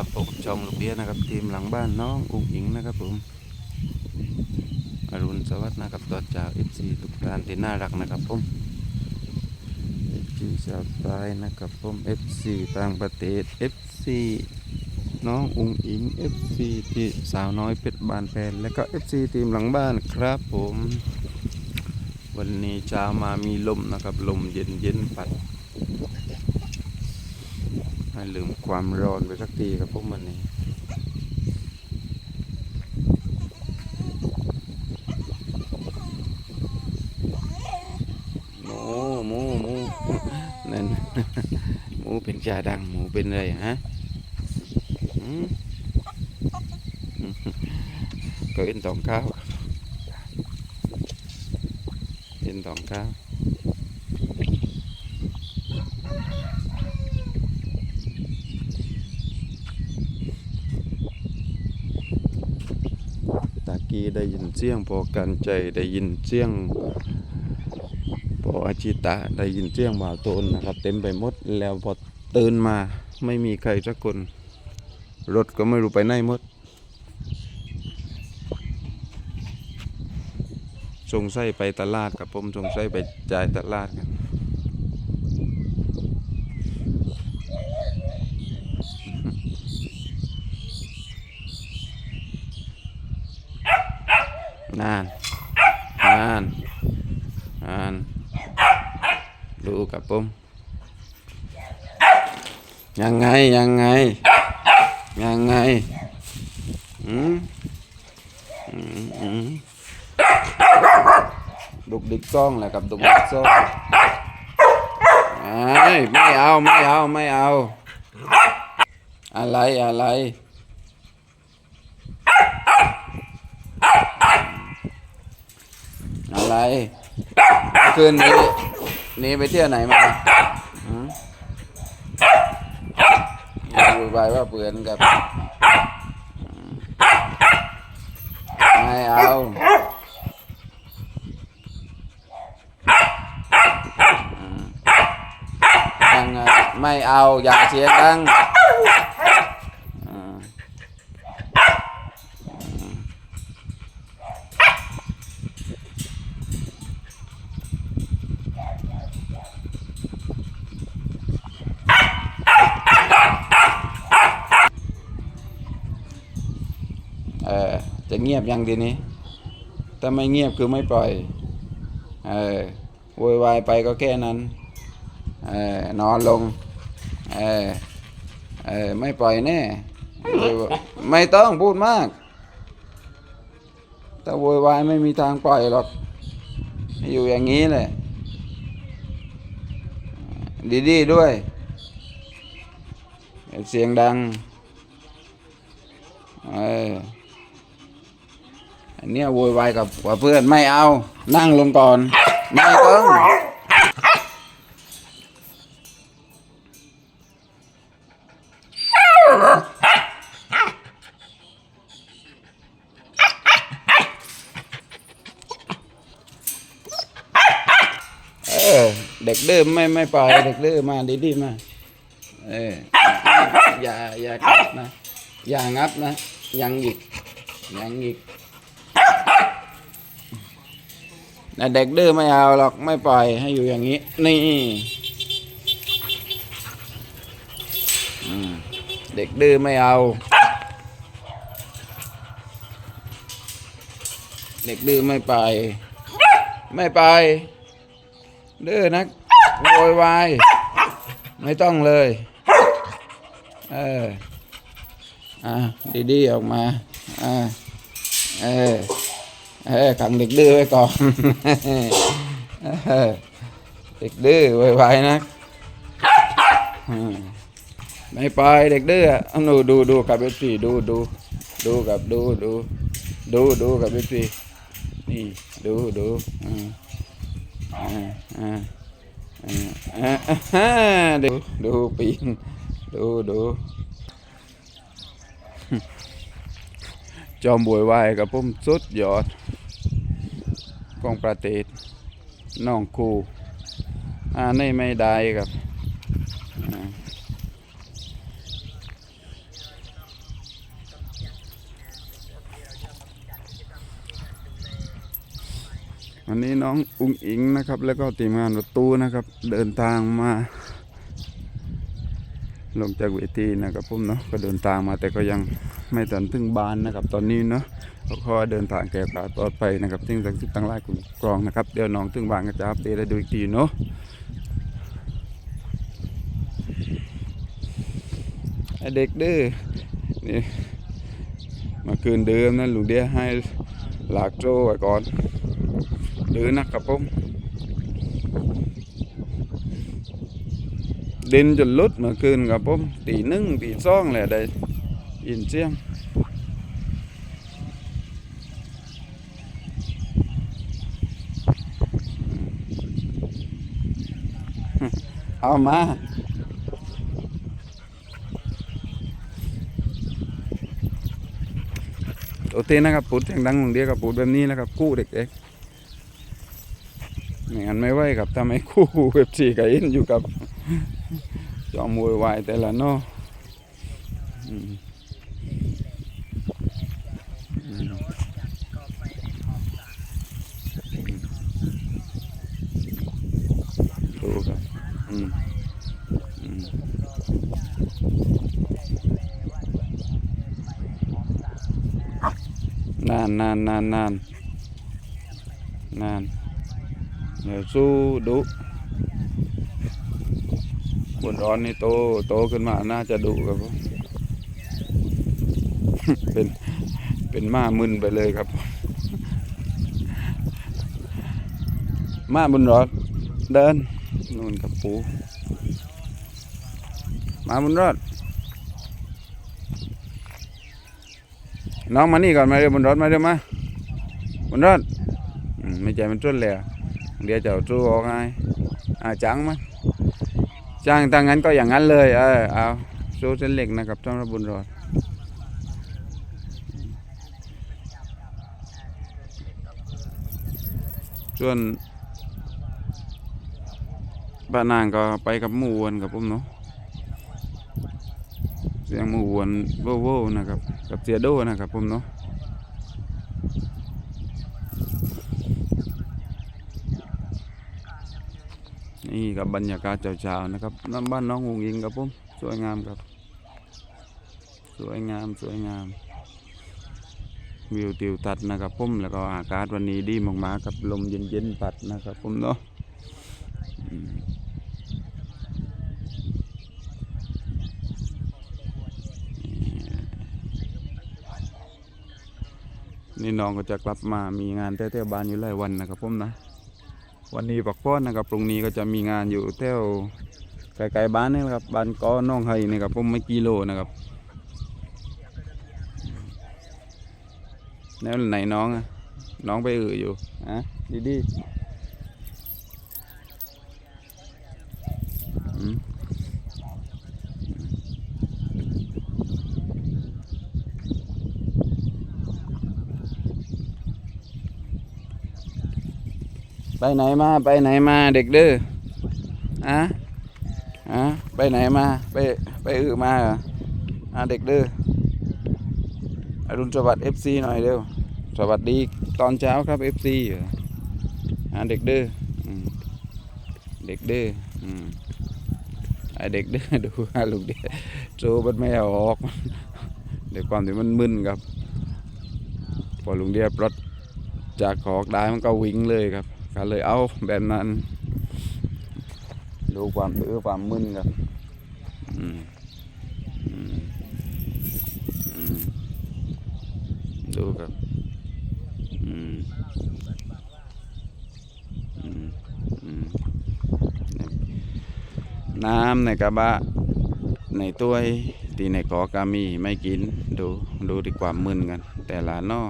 วัสดีครับผมช่องลูกเบี้ยนะครับ ทีมหลังบ้านน้องอุ้งอิงนะครับผมอรุณสวัสดิ์นะครับต่อจากเอฟซีทุกท่านที่น่ารักนะครับผมเอฟซีชาวใต้นะครับผมเอฟซีต่างประเทศเอฟซีน้องอุ้งอิงเอฟซีที่สาวน้อยเป็ดบานแพนและก็เอฟซีทีมหลังบ้านครับผม วันนี้เช้ามามีลมนะครับ ลมเย็นเย็นปัด ให้ลืมความร้อนไปสักทีครับพวกมันนี้หมูหมูหมูนั่นหมูเป็นจาดังหมูเป็นอะไรฮะก็เอ็นตองข้าวเอ็นตองข้าวีได้ยินเสียงพอกันใจได้ยินเสียงพออาชิตะได้ยินเสียงบ่าวตนนะครับ เต็มไปหมดแล้วพอตื่นมาไม่มีใครสักคน รถก็ไม่รู้ไปไหนหมดสงสัยไปตลาดกับผมสงสัยไปจ่ายตลาดกันานนานนานับผม ยังไงยังไง ยังไงอืมอืมอืมดุกดิกซ่องแหละกับดุกดิกซ่องไอ้ยไม่เอาไม่เอาไม่เอา อะไรอะไรอะไรคืนนี้ นี่ไปเที่ยวไหนมาอืมอยู่บายว่าเปือนกับไม่เอายังไงไม่เอาอย่าเสียงดังอืมอืม เออจะเงียบยังทีนี้ ถ้าไม่เงียบคือไม่ปล่อย เออโวยวายไปก็แค่นั้น เออนอนลง เออเออไม่ปล่อยแน่ ไม่ต้องพูดมากถ้าโวยวายไม่มีทางปล่อยหรอก อยู่อย่างนี้แหละ ดีๆด้วย เสียงดัง เออ อันเนี้ยโวยวายกับกับเพื่อนไม่เอา นั่งลงก่อน ไม่ต้องเออเด็กดื้อไม่ไม่ปล่อยเด็กดื้อมาดีๆมาเอออย่าอย่ากัดนะ อย่างงับนะ ยังอีกยังอีก แต่เด็กดื้อไม่เอาหรอกไม่ปล่อยให้อยู่อย่างนี้ นี่เด็กดื้อไม่เอา เด็กดื้อไม่ไป ไม่ไป ดื้อนักโวยวายไม่ต้องเลย เออ อะดีๆออกมา อ่าเออ เออขังเด็กดื้อไว้ก่อนเด็กดื้อไวๆนะไม่ไปเด็กดื้อเอาหนูดูดูกับเอฟซีดูดูดูกับดูดูดูดูกับเอฟซีนี่ดูดูอ่าอ่าอ่าอ่าดูดูปีนดูดู จอมบวยวายกับพุ่มสุดยอดกองประเตศน้องคูอ่านี่ไม่ได้ครับวันนี้น้องอุ้งอิงนะครับ แล้วก็ทีมงานประตูนะครับ เดินทางมา ลงจากเวทีนะครับผมเนาะก็เดินทางมาแต่ก็ยังไม่ทันถึงบ้านนะครับ ตอนนี้เนาะก็ขอเดินทางแก่กาปลอดภัยนะครับสิ่งศักดิ์สิทธิ์ตั้งหลายคุ้มครองนะครับเดี๋ยวน้องถึงบ้านก็จะอัปเดตให้ดูอีกทีเนาะเด็กดื้อนี่มาคืนเดิมนั่นลุงเดียให้หลากโจ้ไว้ก่อนดื้อนักครับผม ดินจนลุดเมื่อคืนครับผมตีหนึ่งตีสองแหละได้ยินเสียงเอามาโอเทนะครับปูดเสียงดังลงเดียกับปูดแบบนี้นะครับคู่เด็กๆไม่งั้นไม่ไหวครับทำให้คู่เว็บซีกับอินอยู่กับ จอมมวยวายแต่ละเนาะอืมอื มดูครับอืมอืมนานนานนานนานนานเดี๋ยวสู้ดุนร้อนนี่โตโตขึ้นมาน่าจะดุครับเป็นเป็นม้ามึนไปเลยครับม้าบนร้อนเดินนู่นกับปูมาบนรถน้องมานี่ก่อนมาเร็วบนรถมาเร็วมาบนรอืมไม่ใจมันจุดเลยเดี๋ยวจะเอาจูออกไงอ่าจังมั้ย จ้างถ้างั้นก็อย่างนั้นเลย เออเอาโซ่เส้นเหล็กนะครับสำหรับบุญรอดส่วนบ้านนางก็ไปกับหมูวนกับผมเนาะเสียงหมูวนโว้โวนะครับ กับเสียโดนะครับผมเนาะ นี่กับบรรยากาศเช้าๆนะครับน้ำบ้านน้องหงยิงครับผมสวยงามครับ สวยงามสวยงาม วิวติวทัศน์นะครับผมแล้วก็อากาศวันนี้ดีมากๆครับลมเย็นๆพัดนะครับผมเนาะนี่น้องก็จะกลับมามีงานแถวๆบ้านอยู่หลายวันนะครับผมนะ วันนี้ปักป้อนนะครับพรุ่งนี้ก็จะมีงานอยู่แถวไกลๆบ้านนี่นะครับบ้านก้อน้องไฮนะครับผมไม่กิโลนะครับแล้วไหนน้องอะน้องไปอืออยู่อะดีดีอืม ไปไหนมาไปไหนมาเด็กดื้ออะอะไปไหนมาไปไปอือมาเหรออะเด็กดื้ออรุณสวัสดิ์เอฟซีหน่อยเร็วสวัสดีตอนเช้าครับเอฟซีอะเด็กดื้อเด็กดื้ออืมไอเด็กดื้อดูลูกเดียโจมันไม่เอาออกเดี๋ยวความที่มันมึนครับพอลุงเดียบรถจากขอกได้มันก็วิ่งเลยครับ ก็เลยเอาแบบนั้น ดูความดื้อความมึนครับดูครับน้ำในกระบะในตัวยตีในกอกามีไม่กินดูดูดีความมึนกัน แต่ละนอ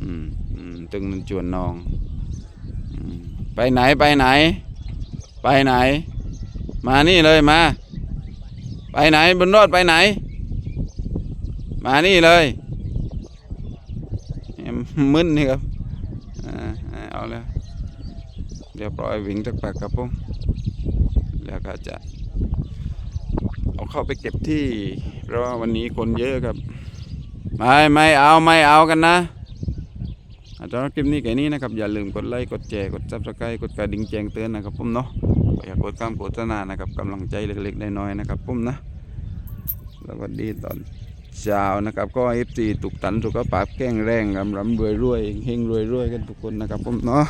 อืมอืมตึงมันจวนนอง ไปไหนไปไหน ไปไหน มานี่เลยมา ไปไหนบนรถไปไหน มานี่เลยมึนนี่ครับเอาแล้วเดี๋ยวปล่อยวิ่งสักแป๊บครับผมแล้วก็จะ เอาเข้าไปเก็บที่ เพราะว่าวันนี้คนเยอะครับ ไม่ไม่เอาไม่เอากันนะ สำหรับคลิปนี้แค่นี้นะครับ อย่าลืมกดไลค์ กดแชร์ กดซับสไครต์กดกระดิ่งแจ้งเตือนนะครับผมเนาะอย่ากดข้ามโฆษณานะครับกำลังใจเล็กๆน้อยๆนะครับผมนะสวัสดีตอนเช้านะครับ ก็เอฟซีตุกตันสุขภาพแข็งแรงรำรำรวยรวยเฮงรวยรวยกันทุกคนนะครับผมเนาะ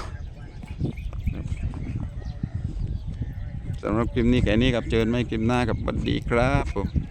สำหรับคลิปนี้แค่นี้ครับเจอกันไม่คลิปหน้ากับสวัสดีครับผม